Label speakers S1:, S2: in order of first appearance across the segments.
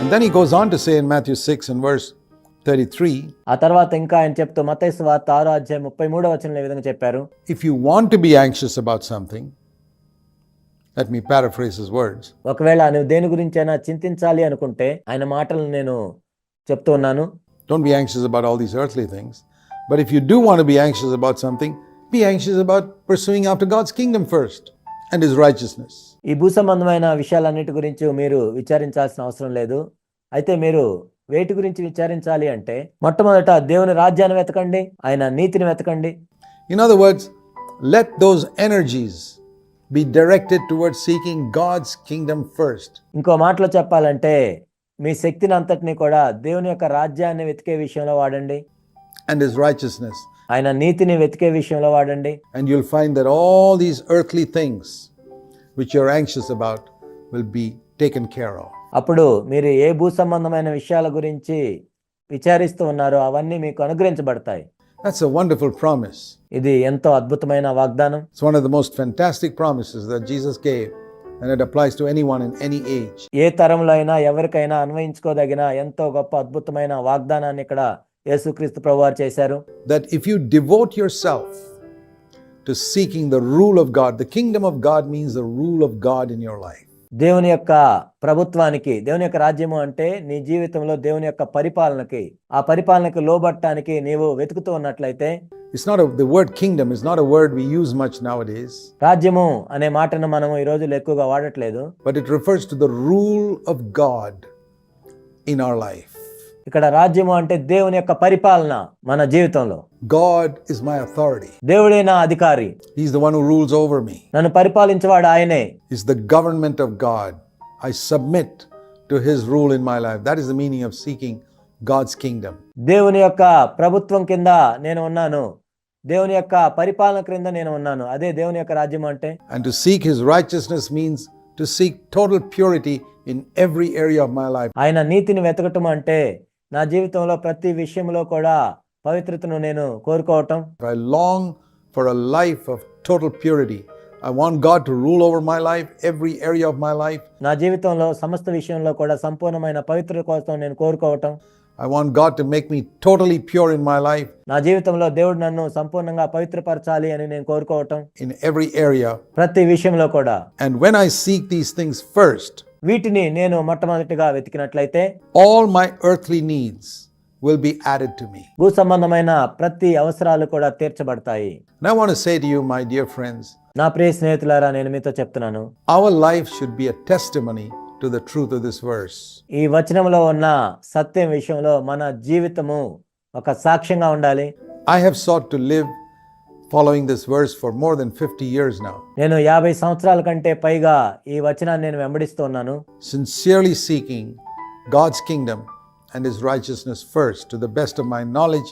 S1: And then he goes on to say in Matthew 6 and verse 33
S2: ఆ తర్వాత ఇంకా ఆయన చెప్తూ మతైసు వార్త ఆరో అధ్యాయం ముప్పై మూడో వచనంలో ఈ విధంగా చెప్పారు
S1: if you want to be anxious about something, let me paraphrase his words.
S2: ఒకవేళ నువ్వు దేని గురించైనా చింతించాలి అనుకుంటే ఆయన మాటలు నేను చెప్తూ ఉన్నాను
S1: Don't be anxious about all these earthly things. But if you do want to be anxious about something, be anxious about pursuing after God's kingdom first and his righteousness.
S2: ఈ భూ సంబంధమైన విషయాలన్నిటి గురించి మీరు విచారించాల్సిన అవసరం లేదు అయితే మీరు వేటి గురించి విచారించాలి అంటే మొట్టమొదట దేవుని రాజ్యాన్ని వెతకండి ఆయన నీతిని వెతకండి
S1: In other words, let those energies be directed towards seeking God's kingdom first.
S2: ఇంకో మాటలో చెప్పాలంటే మీ శక్తిని అంతటిని కూడా దేవుని యొక్క రాజ్యాన్ని వెతికే విషయంలో వాడండి
S1: and his righteousness.
S2: ఆయన నీతిని వెతికే విషయంలో వాడండి
S1: And you'll find that all these earthly things which you're anxious about will be taken care of.
S2: అప్పుడు మీరు ఏ భూ సంబంధమైన విషయాల గురించి విచారిస్తూ ఉన్నారో అవన్నీ మీకు అనుగ్రహించబడతాయి
S1: That's a wonderful promise.
S2: ఇది ఎంతో అద్భుతమైన వాగ్దానం
S1: It's one of the most fantastic promises that Jesus gave, and it applies to anyone in any age.
S2: ఏ తరంలో అయినా ఎవరికైనా అన్వయించుకోదగిన ఎంతో గొప్ప అద్భుతమైన వాగ్దానాన్ని ఇక్కడ యేసుక్రీస్తు ప్రభువారు చేశారు
S1: That if you devote yourself to seeking the rule of God, the kingdom of God means the rule of God in your life.
S2: దేవుని యొక్క ప్రభుత్వానికి దేవుని యొక్క రాజ్యము అంటే నీ జీవితంలో దేవుని యొక్క పరిపాలనకి ఆ పరిపాలనకి లోబట్టడానికి నీవు వెతుకుతూ ఉన్నట్లయితే
S1: It's not a, the word kingdom is not a word we use much nowadays,
S2: రాజ్యము అనే మాటను మనము ఈ రోజుల్లో ఎక్కువగా వాడట్లేదు
S1: but it refers to the rule of God in our life.
S2: ఇక్కడ రాజ్యము అంటే దేవుని యొక్క పరిపాలన మన జీవితంలో.
S1: గాడ్ ఇస్ మై అథారిటీ
S2: దేవుడే నా అధికారి.
S1: Is the one rules over me
S2: నన్ను పరిపాలించేవాడు ఆయనే.
S1: Is the government of God I submit to his rule in my life that is the meaning of seeking God's kingdom
S2: దేవుని యొక్క ప్రభుత్వం కింద నేను ఉన్నాను. దేవుని యొక్క పరిపాలన క్రింద నేను ఉన్నాను. అదే దేవుని యొక్క రాజ్యం అంటే?
S1: And to seek his righteousness means to seek total purity in every area of my life
S2: ఆయన నీతిని వెతకటం అంటే నా జీవితంలో ప్రతి విషయంలో కూడా పవిత్రతను నేను కోరుకోవటం
S1: I long for a life of total purity. I want God to rule over my life, every area of my life.
S2: నా జీవితంలో సమస్త విషయంలో కూడా సంపూర్ణమైన పవిత్రత కోసం నేను కోరుకోవటం
S1: I want God to make me totally pure in my life,
S2: నా జీవితంలో దేవుడు నన్ను సంపూర్ణంగా పవిత్రపరచాలి అని నేను కోరుకోవటం
S1: in every area.
S2: ప్రతి విషయంలో కూడా
S1: And when I seek these things first,
S2: వీటిని నేను మొట్టమొదటిగా వెతికినట్లయితే
S1: all my earthly needs will be added to me.
S2: భూ సంబంధమైన ప్రతి అవసరాలు కూడా తీర్చబడతాయి
S1: want to say to you, my dear friends,
S2: నా ప్రియ స్నేహితులారా నేను మీతో చెప్తున్నాను
S1: our life should be a testimony to the truth of this verse.
S2: ఈ వచనంలో ఉన్న సత్యం విషయంలో మన జీవితము ఒక సాక్ష్యంగా ఉండాలి
S1: I have sought to live following this verse for more than 50 years now,
S2: నేను యాభై సంవత్సరాల కంటే పైగా ఈ వచనాన్ని నేను వెంబడిస్తూ ఉన్నాను
S1: sincerely seeking God's kingdom and his righteousness first to the best of my knowledge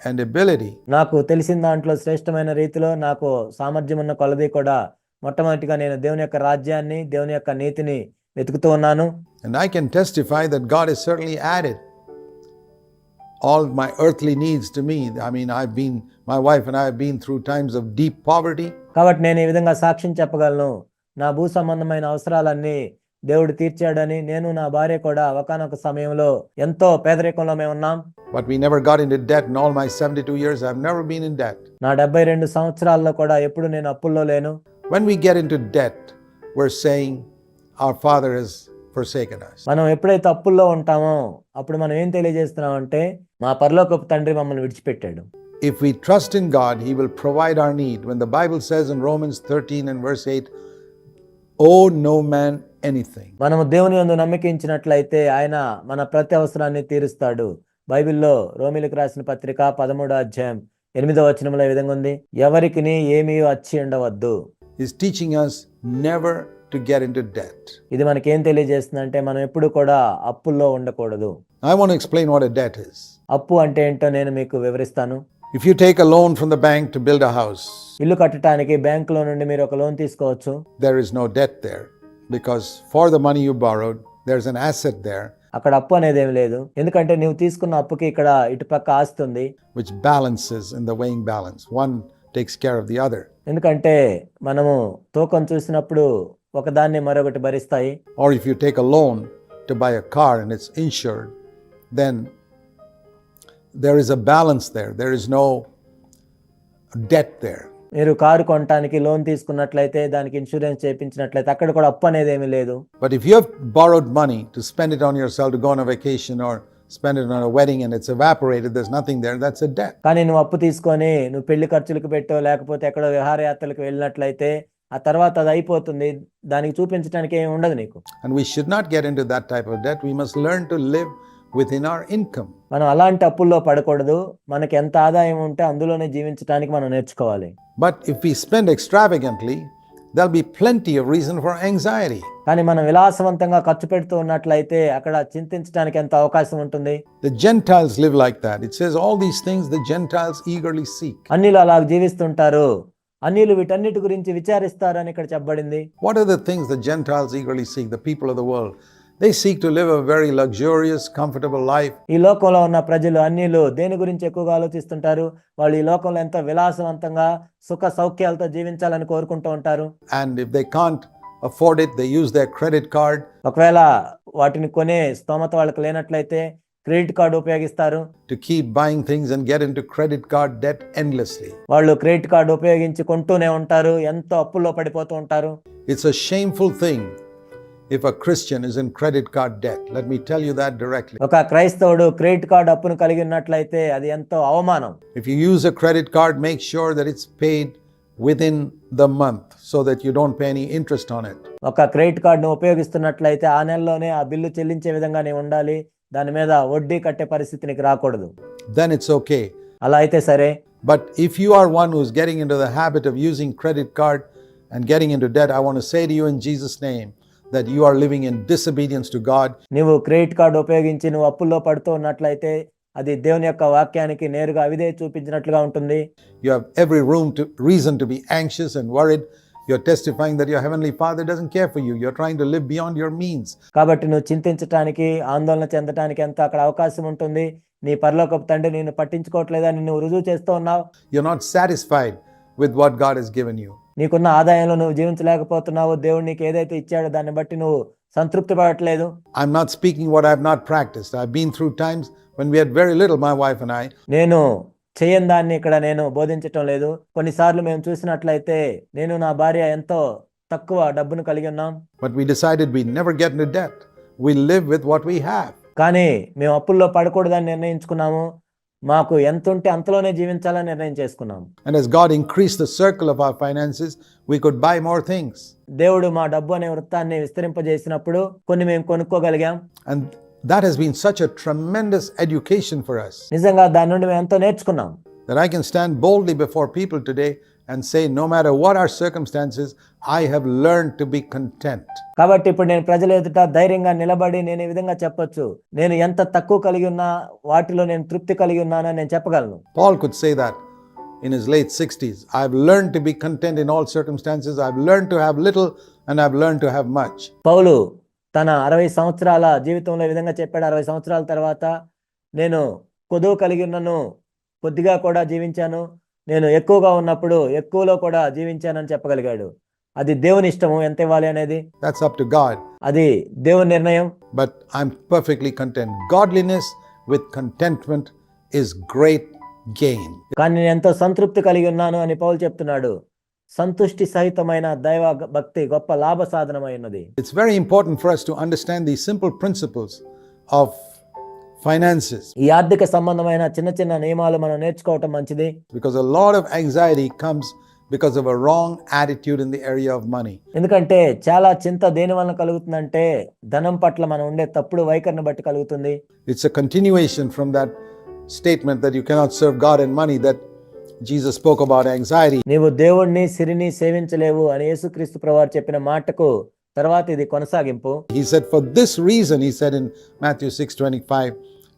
S1: and ability.
S2: నాకు తెలిసిన దాంట్లో శ్రేష్టమైన రీతిలో నాకు సామర్థ్యం ఉన్న కొలది కూడా మొట్టమొదటిగా నేను దేవుని యొక్క రాజ్యాన్ని దేవుని యొక్క నీతిని వెతుకుతూ ఉన్నాను
S1: And I can testify that God has certainly added all my earthly needs to me. I mean, I've been, my wife and I have been through times of deep poverty.
S2: కాబట్టి నేను ఈ విధంగా సాక్ష్యం చెప్పగలను నా భూ సంబంధమైన అవసరాలన్నీ దేవుడు తీర్చాడని నేను నా భార్య కూడా ఒకనొక సమయంలో ఎంతో పేదరికంలో మేము ఉన్నాం
S1: But we never got into debt in all my 72 years. I've never been in debt.
S2: నా డెబ్బై రెండు సంవత్సరాల్లో కూడా ఎప్పుడు నేను అప్పుల్లో లేను
S1: When we get into debt, we're saying our Father has forsaken us.
S2: మనం ఎప్పుడైతే అప్పుల్లో ఉంటామో అప్పుడు మనం ఏం తెలియజేస్తున్నామంటే మా పరలోకపు తండ్రి మమ్మల్ని విడిచిపెట్టాడు
S1: If we trust in God, He will provide our need. When the Bible says in Romans 13 and verse 8, owe no man anything.
S2: మనము దేవుని యందు నమ్మకించినట్లయితే ఆయన మన ప్రతి అవసరాన్ని తీరుస్తాడు బైబిల్లో రోమిలకు రాసిన పత్రిక పదమూడో అధ్యాయం ఎనిమిదో వచనంలో ఈ విధంగా ఉంది ఎవరికి ఏమీ వచ్చి ఉండవద్దు
S1: He's teaching us never to get in to debt
S2: ఇది ఏం తెలియజేస్తుంది అంటే మనం ఎప్పుడు కూడా అప్పుల్లో ఉండకూడదు.
S1: I want explain what a debt is
S2: అప్పు అంటే ఏంటో నేను మీకు వివరిస్తాను.
S1: If you take a loan from the bank to build a house
S2: ఇల్లు కట్టడానికి బ్యాంక్లో నుండి మీరు ఒక లోన్ తీసుకోవచ్చు.
S1: There is no debt there because for the money you borrowed there is an asset there
S2: అక్కడ అప్పు అనేది ఏమీ లేదు. ఎందుకంటే నువ్వు తీసుకున్న అప్పుకి ఇక్కడ ఇటుపక్క ఆస్తి ఉంది.
S1: Which balances in the weighing balance one takes care of the other
S2: ఎందుకంటే మనము తూకం చూసినప్పుడు ఒకదాన్ని మరొకటి భరిస్తాయి
S1: Or if you take a loan to buy a car and it's insured, then there is a balance there. There is no debt there.
S2: మీరు car కొనటానికి loan తీసుకున్నట్లయితే దానికి ఇన్సూరెన్స్ చేయించినట్లయితే అక్కడ కూడా అప్పు అనేది ఏమీ లేదు
S1: But if you have borrowed money to spend it on yourself to go on a vacation or spend it on a wedding and it's evaporated, there's nothing there, that's a debt.
S2: కానీ నువ్వు అప్పు తీసుకొని నువ్వు పెళ్ళి ఖర్చులకు పెట్టో లేకపోతే ఎక్కడో విహారయాత్రలకు వెళ్ళినట్లయితే ఆ తర్వాత అది అయిపోతుంది. దానికి చూపించడానికి ఏమి ఉండదు నీకు.
S1: And we should not get into that type of debt we must learn to live with in our income
S2: మనం అలాంటి అప్పుల్లో పడకూడదు. మనకి ఎంత ఆదాయం ఉంటే అందులోనే జీవించడానికి మనం నేర్చుకోవాలి.
S1: But if we spend extravagantly there be plenty of reason for anxiety
S2: కానీ మనం విలాసవంతంగా ఖర్చు పెడుతూ ఉన్నట్లయితే అక్కడ చింతించడానికి ఎంత అవకాశం ఉంటుంది?
S1: The Gentiles live like that it says all these things the Gentiles eagerly seek
S2: అన్నిలో అలా జీవిస్తుంటారు. అన్నిలు వీటన్నిటి గురించి విచారిస్తారు అని ఇక్కడ చెప్పబడింది.
S1: What are the things the Gentiles eagerly seek the people of the world they seek to live a very luxurious comfortable life
S2: ఈ లోకంలో ఉన్న ప్రజలు అన్నిలు దేని గురించి ఎక్కువగా ఆలోచిస్తుంటారు? వాళ్ళు ఈ లోకంలో ఎంత విలాసవంతంగా సుఖ సౌఖ్యాలతో జీవించాలని కోరుకుంటూ ఉంటారు.
S1: And if they can't afford it they use their credit card
S2: ఒకవేళ వాటిని కొనే స్తోమత వాళ్ళకి లేనట్లయితే క్రెడిట్ కార్డు ఉపయోగిస్తారు
S1: to keep buying things and get into credit card debt endlessly.
S2: వాళ్ళు క్రెడిట్ కార్డు ఉపయోగించి కొంటూనే ఉంటారు ఎంతో అప్పుల్లో పడిపోతూ ఉంటారు
S1: It's a shameful thing if a Christian is in credit card debt. Let me tell you that directly.
S2: ఒక క్రైస్తవుడు క్రెడిట్ కార్డు అప్పును కలిగి ఉన్నట్లయితే అది ఎంతో అవమానం
S1: If you use a credit card, make sure that it's paid within the month so that you don't pay any interest on it.
S2: ఒక credit కార్డును ఉపయోగిస్తున్నట్లయితే ఆ నెలలోనే ఆ బిల్లు చెల్లించే విధంగానే ఉండాలి దాని మీద వడ్డీ కట్టే పరిస్థితి నీకు రాకూడదు
S1: Then it's okay.
S2: అలా అయితే సరే
S1: But if you are one who's getting into the habit of using credit card and getting into debt, I want to say to you in Jesus' name that you are living in disobedience to God.
S2: నువ్వు credit card ఉపయోగించి నువ్వు అప్పుల్లో పడుతూ ఉన్నట్లయితే అది దేవుని యొక్క వాక్యానికి నేరుగా అవిదే చూపించినట్లుగా ఉంటుంది
S1: You have every room to reason to be anxious and worried. You're testifying that your heavenly Father doesn't care for you. You're trying to live beyond your means.
S2: కాబట్టి నువ్వు చింతించటానికి ఆందోళన చెందటానికి ఎంత అక్కడ అవకాశం ఉంటుంది నీ పరలోకపు తండ్రి నిన్ను పట్టించుకోవట్లేదని నువ్వు రుజువు చేస్తూ ఉన్నావు
S1: You're not satisfied with what God has given you.
S2: నీకున్న ఆదాయంలో నువ్వు జీవించలేకపోతున్నావు దేవుడు నీకు ఏదైతే ఇచ్చాడో దాన్ని బట్టి నువ్వు సంతృప్తి పడట్లేదు
S1: I'm not speaking what I've not practiced. I've been through times when we had very little, my wife and I,
S2: నేను చేయని దాన్ని ఇక్కడ నేను బోధించటం లేదు కొన్నిసార్లు మేము చూసినట్లయితే నేను నా భార్య ఎంతో తక్కువ డబ్బును కలిగి ఉన్నాం
S1: but we decided we'd never get into debt. We live with what we have.
S2: కానీ మేము అప్పుల్లో పడకూడదని నిర్ణయించుకున్నాము మాకు ఎంత ఉంటే అంతలోనే జీవించాలని నిర్ణయం చేసుకున్నాం
S1: And as God increased the circle of our finances, we could buy more things.
S2: దేవుడు మా డబ్బు అనే వృత్తాన్ని విస్తరింపజేసినప్పుడు కొన్ని మేము కొనుక్కోగలిగాం
S1: And that has been such a tremendous education for us
S2: నిజంగా దాని నుండి మేము ఎంతో నేర్చుకున్నాం
S1: that I can stand boldly before people today and say, no matter what our circumstances, I have learned to be content.
S2: కాబట్టి ఇప్పుడు నేను ప్రజల ఎదుట ధైర్యంగా నిలబడి నేను ఈ విధంగా చెప్పొచ్చు నేను ఎంత తక్కువ కలిగి ఉన్నా వాటిలో నేను తృప్తి కలిగి ఉన్నానని నేను చెప్పగలను
S1: Paul could say that in his late 60s. I've learned to be content in all circumstances. I've learned to have little and I've learned to have much.
S2: పౌలు తన అరవై సంవత్సరాల జీవితంలో ఈ విధంగా చెప్పాడు. అరవై సంవత్సరాల తర్వాత నేను కొదువు కలిగి ఉన్నను కొద్దిగా కూడా జీవించాను. నేను ఎక్కువగా ఉన్నప్పుడు ఎక్కువలో కూడా జీవించానని చెప్పగలిగాడు. అది దేవుని ఇష్టము. ఎంత ఇవ్వాలి అనేది?
S1: That's up to God.
S2: అది దేవుని నిర్ణయం.
S1: But I'm perfectly content. Godliness with contentment is great gain.
S2: కానీ నేను ఎంతో సంతృప్తి కలిగి ఉన్నాను అని పౌలు చెప్తున్నాడు. సంతృష్టి సహితమైన దైవ భక్తి గొప్ప లాభ సాధనమై ఉన్నది.
S1: It's very important for us to understand the simple principles of finances
S2: ఈ ఆర్థిక సంబంధమైన చిన్న చిన్న నియమాలు మనం నేర్చుకోవటం మంచిది.
S1: Because a lot of anxiety comes because of a wrong attitude in the area of money
S2: ఎందుకంటే చాలా చింత దేని వలన కలుగుతుందంటే ధనం పట్ల మనం ఉండే తప్పుడు వైఖరిని బట్టి కలుగుతుంది.
S1: It's a continuation from that statement that you cannot serve God and money that Jesus spoke about anxiety.
S2: నీవు దేవుణ్ణి సిరిని సేవించలేవు అని యేసుక్రీస్తు ప్రభువారు చెప్పిన మాటకు తర్వాత ఇది కొనసాగింపు
S1: He said, For this reason, he said in Matthew 6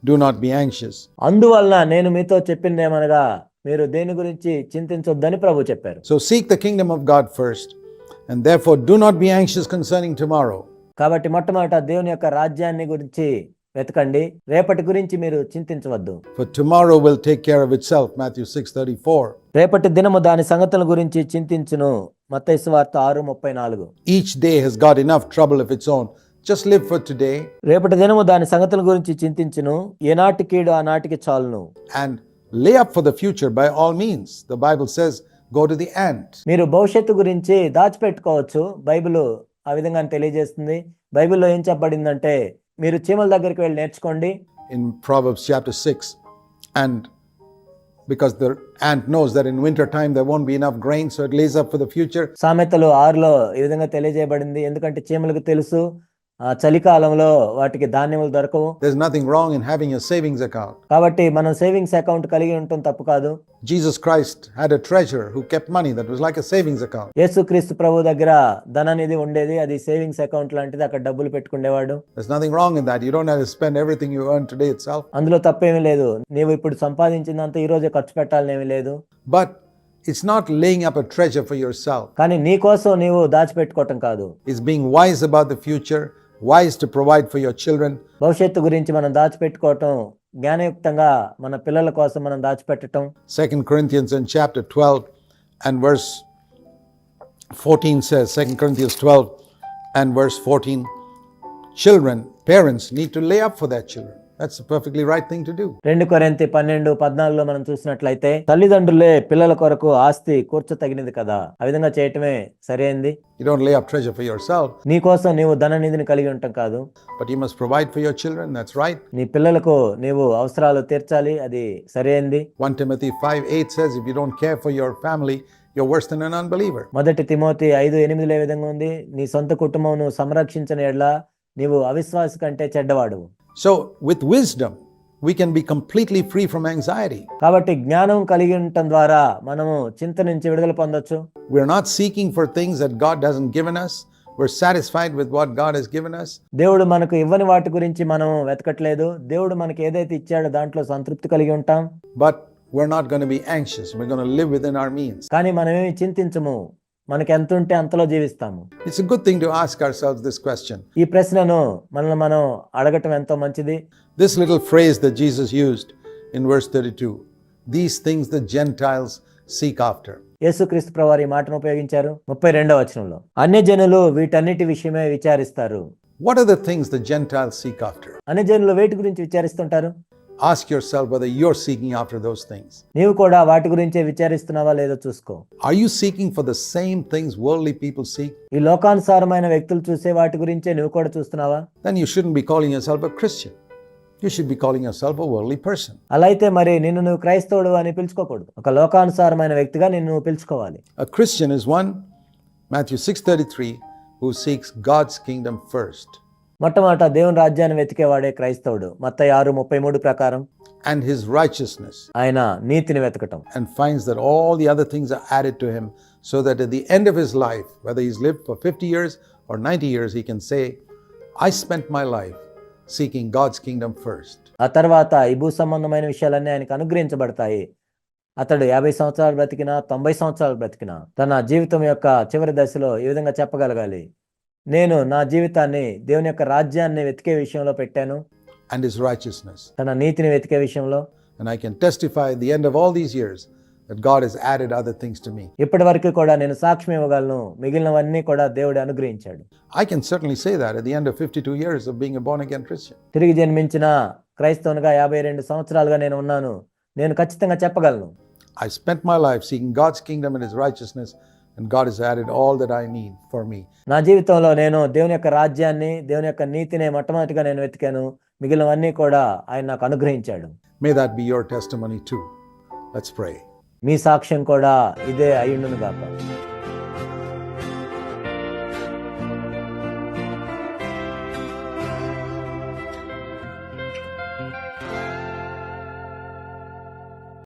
S1: do not be anxious.
S2: అందువలన నేను మీతో చెప్పింది ఏమనగా మీరు దేని గురించి చింతించొద్దని ప్రభు చెప్పారు
S1: So seek the kingdom of God first, and therefore do not be anxious concerning tomorrow.
S2: కాబట్టి మొట్టమొదట దేవుని యొక్క రాజ్యాన్ని గురించి వెతకండి. రేపటి గురించి మీరు చింతించవద్దు.
S1: For tomorrow will take care of itself Matthew 6:34
S2: రేపటి దినము దాని సంగతుల గురించి చింతించును మత్తయి సువార్త 6:34
S1: each day has got enough trouble of its own just live for today
S2: రేపటి దినము దాని సంగతుల గురించి చింతించును ఏనాటి కీడు ఆ నాటికి చాలును.
S1: And lay up for the future by all means the Bible says go to the ant
S2: మీరు భవిష్యత్తు గురించి దాచిపెట్టుకోవచ్చు. బైబిల్ ఆ విధంగా తెలియజేస్తుంది. బైబిల్లో ఏం చెప్పబడిందంటే మీరు చీమల దగ్గరికి వెళ్ళి నేర్చుకోండి.
S1: In Proverbs chapter six and because there ant knows there in winter time there won't be in of grain so it lays up for the future
S2: సామెతలు ఆరులో ఈ విధంగా తెలియజేయబడింది. ఎందుకంటే చీమలకు తెలుసు చలికాలంలో వాటికి ధాన్యములు దొరకవు
S1: There's nothing wrong in having a savings account.
S2: కాబట్టి మనం సేవింగ్స్ అకౌంట్ కలిగి ఉండటం తప్పు కాదు
S1: Jesus Christ had a treasure who kept money that was like a savings account.
S2: యేసుక్రీస్తు ప్రభు దగ్గర ధననిధి ఉండేది అది సేవింగ్స్ అకౌంట్ లాంటిది అక్కడ డబ్బులు పెట్టుకునేవాడు
S1: There's nothing wrong in that. You don't have to spend everything you earn today itself.
S2: అందులో తప్పేమీ లేదు నీవు ఇప్పుడు సంపాదించిందంతా ఈ రోజే ఖర్చు పెట్టాలనేమీ లేదు
S1: But it's not laying up a treasure for yourself.
S2: కానీ నీ కోసం నీవు దాచిపెట్టుకోవటం కాదు
S1: It's being wise about the future, wise to provide for your children,
S2: భవిష్యత్తు గురించి మనం దాచిపెట్టుకోవటం జ్ఞానయుక్తంగా మన పిల్లల కోసం మనం దాచిపెట్టడం
S1: Second Corinthians in chapter 12 and verse 14 says, Second Corinthians 12 and verse 14, children, parents need to lay up for their children. That's perfectly right thing to do
S2: రెండు కొరెంతి పన్నెండు పద్నాలుగులో మనం చూసినట్లయితే తల్లిదండ్రులే పిల్లల కొరకు ఆస్తి కూర్చో తగినది కదా. ఆ విధంగా చేయటమే సరైంది?
S1: You don't lay up treasure for yourself
S2: నీ కోసం నీవు ధన నిధిని కలిగి ఉంటం కాదు.
S1: But you must provide for your children that's right
S2: నీ పిల్లలకు నీవు అవసరాలు తీర్చాలి అది సరైంది.
S1: 1 Timothy 5:8 says if you don't care for your family you're worse than an unbeliever
S2: మొదటి తిమోతి 5:8 లే విధంగా ఉంది? నీ సొంత కుటుంబమును సంరక్షించని ఎడ్లా నీవు అవిశ్వాసి కంటే చెడ్డవాడు
S1: So, with wisdom, we can be completely free from anxiety.
S2: కాబట్టి జ్ఞానం కలిగి ఉండటం ద్వారా మనము చింత నుంచి విడుదల పొందొచ్చు
S1: We're not seeking for things that God hasn't given us. We're satisfied with what God has given us.
S2: దేవుడు మనకు ఇవ్వని వాటి గురించి మనం వెతకట్లేదు దేవుడు మనకి ఏదైతే ఇచ్చాడో దాంట్లో సంతృప్తి కలిగి ఉంటాం
S1: But we're not going to be anxious. We're going to live within our means.
S2: కానీ మనమేమి చింతించము మనకి ఎంత ఉంటే అంతలో జీవిస్తాము
S1: it's good thing to ask this question
S2: ఈ ప్రశ్నను మనల్ని మనం అడగటం ఎంతో మంచిది.
S1: This little phrase the Jesus used in verse 32 these things the Gentiles seek after
S2: యేసుక్రీస్తు ప్రవారి మాటను ఉపయోగించారు. ముప్పై రెండవ వచనంలో అన్ని జనులు వీటన్నిటి విషయమే విచారిస్తారు.
S1: What are the things the Gentiles seek after
S2: అన్ని జనులు వీటి గురించి విచారిస్తుంటారు?
S1: Ask yourself whether you're seeking after those things.
S2: నీవు కూడా వాటి గురించే విచారిస్తున్నావా లేదో చూసుకో
S1: Are you seeking for the same things worldly people seek?
S2: ఈ లోకానుసారమైన వ్యక్తులు చూసే వాటి గురించే నువ్వు కూడా చూస్తున్నావా
S1: Then you shouldn't be calling yourself a Christian. You should be calling yourself a worldly person.
S2: అలా అయితే మరి నిన్ను నువ్వు క్రైస్తవుడు అని పిలుచుకోకూడదు ఒక లోకానుసారమైన వ్యక్తిగా నిన్ను నువ్వు పిలుచుకోవాలి
S1: A Christian is one, Matthew 6:33, who seeks God's kingdom first
S2: మొట్టమొదట దేవుని రాజ్యాన్ని వెతికేవాడే క్రైస్తవుడు. మత ఆరు ముప్పై మూడు ప్రకారం
S1: అండ్ హిస్ రైచియస్నెస్
S2: ఆయన నీతిని వెతకటం.
S1: And finds that all things are so that the end of his life whether he's lived for years or 90 years he can I spent my life seeking God's kingdom first
S2: ఆ తర్వాత ఈ భూ సంబంధమైన విషయాలన్నీ ఆయనకు అనుగ్రహించబడతాయి. అతడు యాభై సంవత్సరాలు బ్రతికినా తొంభై సంవత్సరాలు బ్రతికినా తన జీవితం యొక్క చివరి దశలో ఈ విధంగా చెప్పగలగాలి? నేను నా జీవితాన్ని దేవుని యొక్క రాజ్యాన్ని వెతికే విషయంలో పెట్టాను.
S1: అండ్ ఇస్ రాచియస్నెస్
S2: తన నీతిని వెతికే విషయంలో.
S1: And I can testify the end of all these years that God is added other things to me
S2: ఇప్పటివరకు కూడా నేను సాక్ష్యం ఇవ్వగలను. మిగిలినవన్నీ కూడా దేవుడు అనుగ్రహించాడు.
S1: I can certainly say that at the end of 52 years of being a born again Christian
S2: తిరిగి జన్మించిన క్రైస్తవునిగా 52 సంవత్సరాలుగా నేను ఉన్నాను. నేను ఖచ్చితంగా చెప్పగలను.
S1: I spent my life seeing God's kingdom and his righteousness and God has added all that I need for me.
S2: నా జీవితంలో నేను దేవుని యొక్క రాజ్యాన్ని దేవుని యొక్క నీతిని మొట్టమొదటిగా నేను వెతికాను మిగిలినవన్నీ కూడా ఆయన నాకు అనుగ్రహించాడు
S1: May that be your testimony too. Let's pray.
S2: మీ సాక్ష్యం కూడా ఇదే అయ్యుండును గాక